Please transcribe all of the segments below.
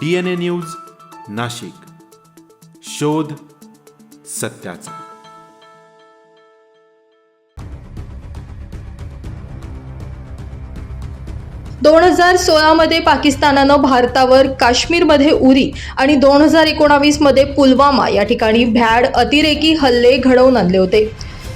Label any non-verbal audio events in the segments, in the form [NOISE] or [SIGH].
D N A news Nashik. शोध सत्याचा. दोन हजार सोळामध्ये पाकिस्तानानं भारतावर काश्मीरमध्ये उरी आणि दोन हजार एकोणावीसमध्ये पुलवामा या ठिकाणी भ्याड अतिरेकी हल्ले घडवून आणले होते.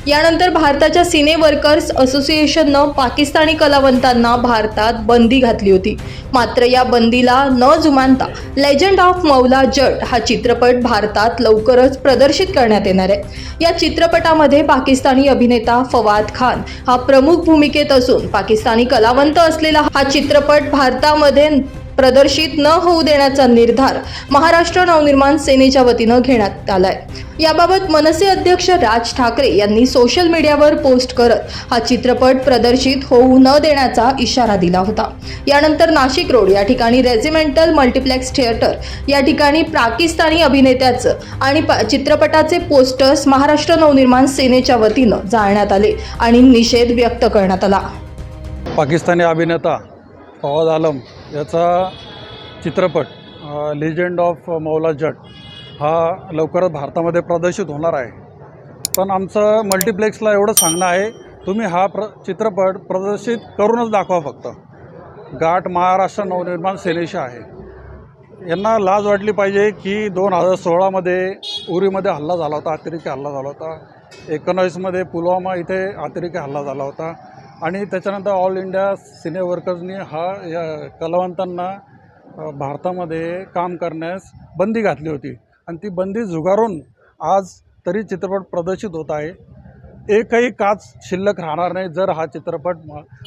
यानंतर भारताच्या सिने वर्कर्स असोसिएशननं पाकिस्तानी कलावंतांना भारतात बंदी घातली होती. मात्र या बंदीला न जुमानता लेजंड ऑफ मौला जट हा चित्रपट भारतात लवकरच प्रदर्शित करण्यात येणार आहे. या चित्रपटामध्ये पाकिस्तानी अभिनेता फवाद खान हा प्रमुख भूमिकेत असून पाकिस्तानी कलावंत असलेला हा चित्रपट भारतामध्ये प्रदर्शित न होऊ देण्याचा निर्धार महाराष्ट्र नवनिर्माण सेनेच्या वतीनं घेण्यात आलाय. याबाबत मनसे अध्यक्ष राज ठाकरे यांनी सोशल मीडियावर पोस्ट करत हा चित्रपट प्रदर्शित होऊ न देण्याचा इशारा दिला होता. यानंतर नाशिक रोड या ठिकाणी रेजिमेंटल मल्टिप्लेक्स थिएटर या ठिकाणी पाकिस्तानी अभिनेत्याचं आणि चित्रपटाचे पोस्टर्स महाराष्ट्र नवनिर्माण सेनेच्या वतीनं जाळण्यात आले आणि निषेध व्यक्त करण्यात आला. पाकिस्तानी अभिनेता फवाद आलम याचा चित्रपट लिजंड ऑफ मौला जट हा लवकरच भारतामध्ये प्रदर्शित होणार आहे. पण आमचं मल्टिप्लेक्सला एवढं सांगणं आहे तुम्ही हा प्र चित्रपट प्रदर्शित करूनच दाखवा फक्त. गाठ महाराष्ट्र नवनिर्माण सेनेशी आहे. यांना लाज वाटली पाहिजे की दोन हजार सोळामध्ये उरीमध्ये हल्ला झाला होता अतिरेकी हल्ला झाला होता. एकोणावीसमध्ये पुलवामा इथे अतिरेकी हल्ला झाला होता. आणि त्याच्यानंतर ऑल इंडिया सिने वर्कर्सनी हा या कलावंतांना भारतामध्ये काम करण्यास बंदी घातली होती. आणि ती बंदी झुगारून आज तरी चित्रपट प्रदर्शित होत आहे. एकही काच शिल्लक राहणार नाही जर हा चित्रपट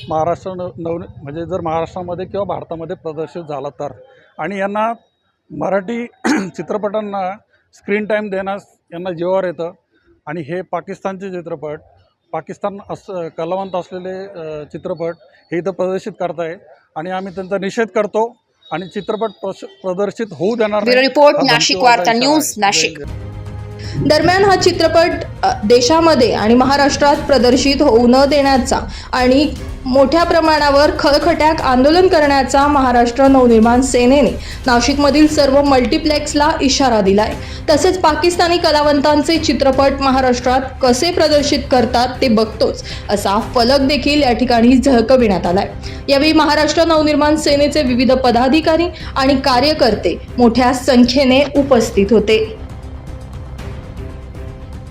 महाराष्ट्र न नव म्हणजे जर महाराष्ट्रामध्ये किंवा भारतामध्ये प्रदर्शित झाला तर. आणि यांना मराठी [CLEARS THROAT] चित्रपटांना स्क्रीन टाईम देण्यास यांना जीवावर येतं. आणि हे पाकिस्तानचे चित्रपट पाकिस्तान अस कलावंत असलेले चित्रपट हे इथं प्रदर्शित करताय आणि आम्ही त्यांचा निषेध करतो आणि चित्रपट प्रदर्शित होऊ देणार. रिपोर्ट नाशिक वार्ता न्यूज. नाशिक दरम्यान हा चित्रपट देशामध्ये आणि महाराष्ट्रात प्रदर्शित होऊ न देण्याचा आणि मोठ्या प्रमाणावर खळखट्याक आंदोलन करण्याचा महाराष्ट्र नवनिर्माण सेनेने नाशिकमधील सर्व मल्टिप्लेक्सला इशारा दिलाय. तसेच पाकिस्तानी कलावंतांचे चित्रपट महाराष्ट्रात कसे प्रदर्शित करतात ते बघतोच असा फलक देखील या ठिकाणी झळकविण्यात आलाय. यावेळी महाराष्ट्र नवनिर्माण सेनेचे विविध पदाधिकारी आणि कार्यकर्ते मोठ्या संख्येने उपस्थित होते.